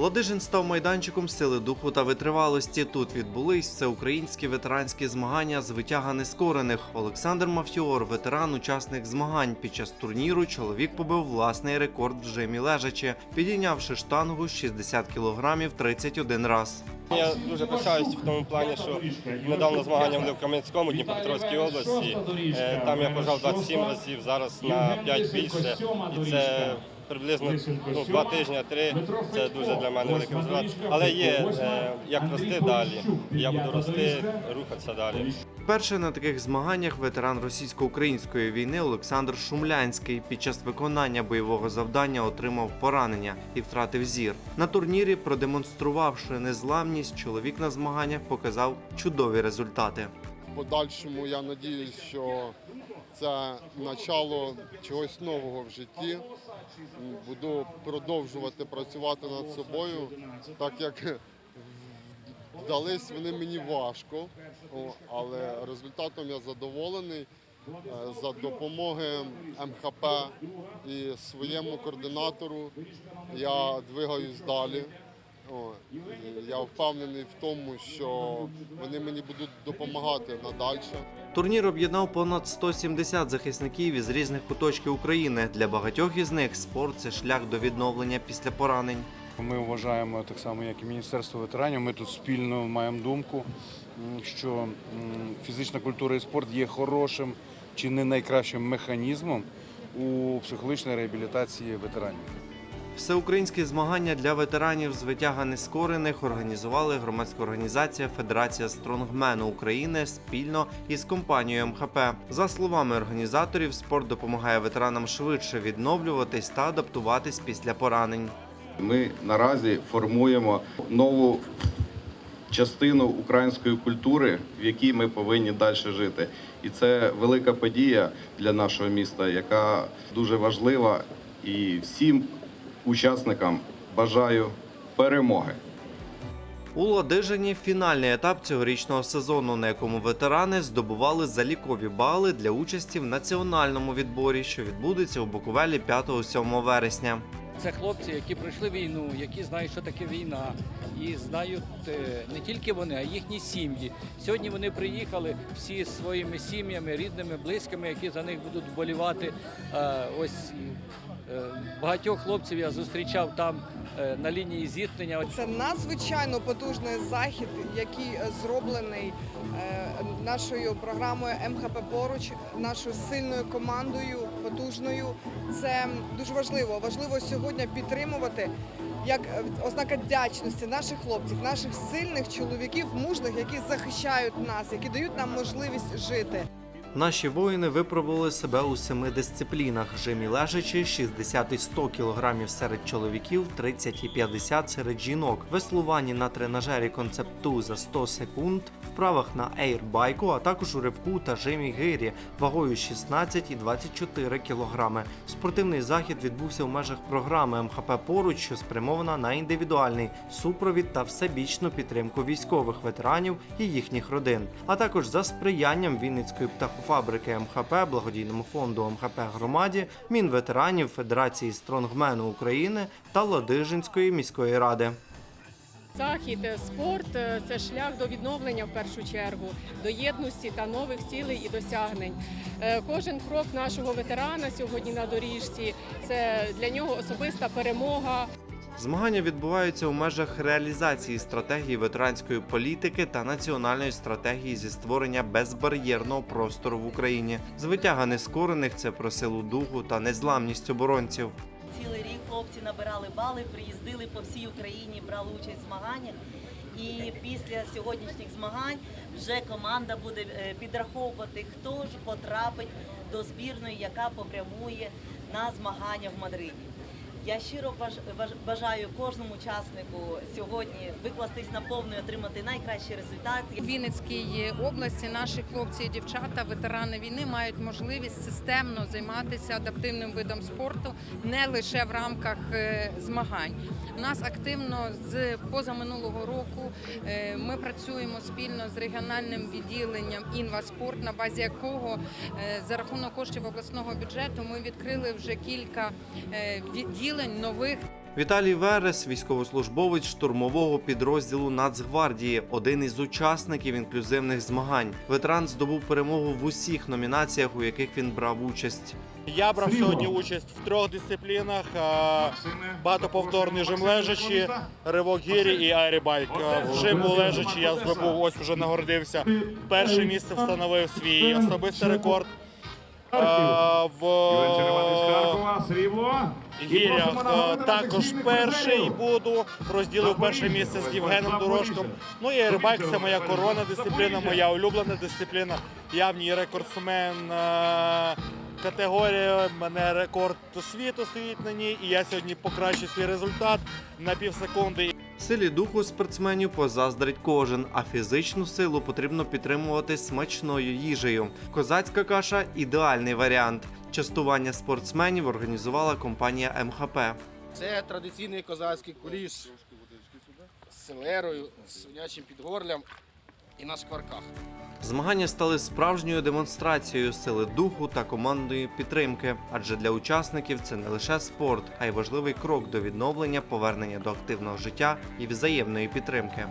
Ладижин став майданчиком сили духу та витривалості. Тут відбулись всеукраїнські ветеранські змагання з витяга нескорених. Олександр Мафіор, ветеран, учасник змагань. Під час турніру чоловік побив власний рекорд в жимі лежачи, підійнявши штангу з 60 кілограмів 31 раз. Я дуже пишаюсь в тому плані, що недавно змагання в Кам'янському, Дніпропетровській області. Е, Там я пожав 27 разів, зараз на 5 більше. І це приблизно ну, два тижні, три. Це дуже для мене великий результат. Але є е, як рости далі. Я буду рости, рухатися далі. Перший на таких змаганнях ветеран російсько-української війни Олександр Шумлянський під час виконання бойового завдання отримав поранення і втратив зір. На турнірі, продемонструвавши незламність, чоловік на змаганнях показав чудові результати. В подальшому я надіюсь, що це начало чогось нового в житті. Буду продовжувати працювати над собою, так як вдались вони мені важко, але результатом я задоволений. Е, За допомоги МХП і своєму координатору я двигаюсь далі. О, і я впевнений в тому, що вони мені будуть допомагати надальше. Турнір об'єднав понад 170 захисників із різних куточків України. Для багатьох із них спорт це шлях до відновлення після поранень. Ми вважаємо так само, як і Міністерство ветеранів. Ми тут спільно маємо думку, що фізична культура і спорт є хорошим чи не найкращим механізмом у психологічній реабілітації ветеранів. Всеукраїнські змагання для ветеранів з витяга нескорених організували громадська організація Федерація Стронгмену України спільно із компанією МХП. За словами організаторів, спорт допомагає ветеранам швидше відновлюватись та адаптуватись після поранень. Ми наразі формуємо нову частину української культури, в якій ми повинні далі жити. І це велика подія для нашого міста, яка дуже важлива. І всім учасникам бажаю перемоги. У Ладижині фінальний етап цьогорічного сезону, на якому ветерани здобували залікові бали для участі в національному відборі, що відбудеться у Буковелі 5-7 вересня. Це хлопці, які пройшли війну, які знають, що таке війна, і знають е, не тільки вони, а їхні сім'ї. Сьогодні вони приїхали всі зі своїми сім'ями, рідними, близькими, які за них будуть вболівати. Е, Ось багатьох хлопців я зустрічав там е, на лінії зіткнення. Це надзвичайно потужний захід, який е, зроблений е, нашою програмою МХП поруч, нашою сильною командою, потужною. Це дуже важливо. Важливо сьогодні підтримувати як е, ознака вдячності наших хлопців, наших сильних чоловіків, мужних, які захищають нас, які дають нам можливість жити. Наші воїни випробували себе у семи дисциплінах: жимі лежачі, 60 і 100 кілограмів серед чоловіків, 30 і 50 серед жінок, веслуванні на тренажері концепту за 100 секунд, вправах на ейрбайку, а також у ривку та жимі гирі вагою 16 і 24 кілограми. Спортивний захід відбувся в межах програми МХП поруч, що спрямована на індивідуальний супровід та всебічну підтримку військових ветеранів і їхніх родин, а також за сприянням Вінницької птахофабрики МХП, благодійному фонду МХП громаді, Мінветеранів Федерації Стронгмену України та Ладижинської міської ради. Захід, е, спорт е, це шлях до відновлення в першу чергу, до єдності та нових цілей і досягнень. Е, Кожен крок нашого ветерана сьогодні на доріжці це для нього особиста перемога. Змагання відбуваються у межах реалізації стратегії ветеранської політики та національної стратегії зі створення безбар'єрного простору в Україні. З витяга нескорених це про силу духу та незламність оборонців. Цілий рік хлопці набирали бали, приїздили по всій Україні, брали участь в змаганнях. І після сьогоднішніх змагань вже команда буде е, підраховувати, хто ж потрапить до збірної, яка попрямує на змагання в Мадриді. Я щиро баж- баж- бажаю кожному учаснику сьогодні викластись на повну і отримати найкращий результат. В Вінницькій області наші хлопці і дівчата, ветерани війни, мають можливість системно займатися адаптивним видом спорту не лише в рамках е, змагань. У нас активно з позаминулого року е, ми працюємо спільно з регіональним відділенням інваспорт, на базі якого е, за рахунок коштів обласного бюджету ми відкрили вже кілька е, відділень нових Віталій Верес, військовослужбовець штурмового підрозділу Нацгвардії, один із учасників інклюзивних змагань. Ветеран здобув перемогу в усіх номінаціях, у яких він брав участь. Я брав сьогодні участь в трьох дисциплінах: багатоповторний жим лежачі, ривок гірі і аерібайк. В жиму лежачі я здобув, ось уже нагородився. Перше місце встановив свій особистий рекорд. В гірях також перший буду. Розділив перше місце з Євгеном Дорожком. Ну і аерібайк це моя корона дисципліна, моя улюблена дисципліна. Я в ній рекордсмен. категорії. Мене рекорд світу стоїть на ній, і я сьогодні покращу свій результат на пів секунди. Силі духу спортсменів позаздрить кожен, а фізичну силу потрібно підтримувати смачною їжею. Козацька каша ідеальний варіант. Частування спортсменів організувала компанія МХП. Це традиційний козацький куліш з селерою, з свинячим підгорлям і на шкварках. Змагання стали справжньою демонстрацією сили духу та командної підтримки, адже для учасників це не лише спорт, а й важливий крок до відновлення, повернення до активного життя і взаємної підтримки.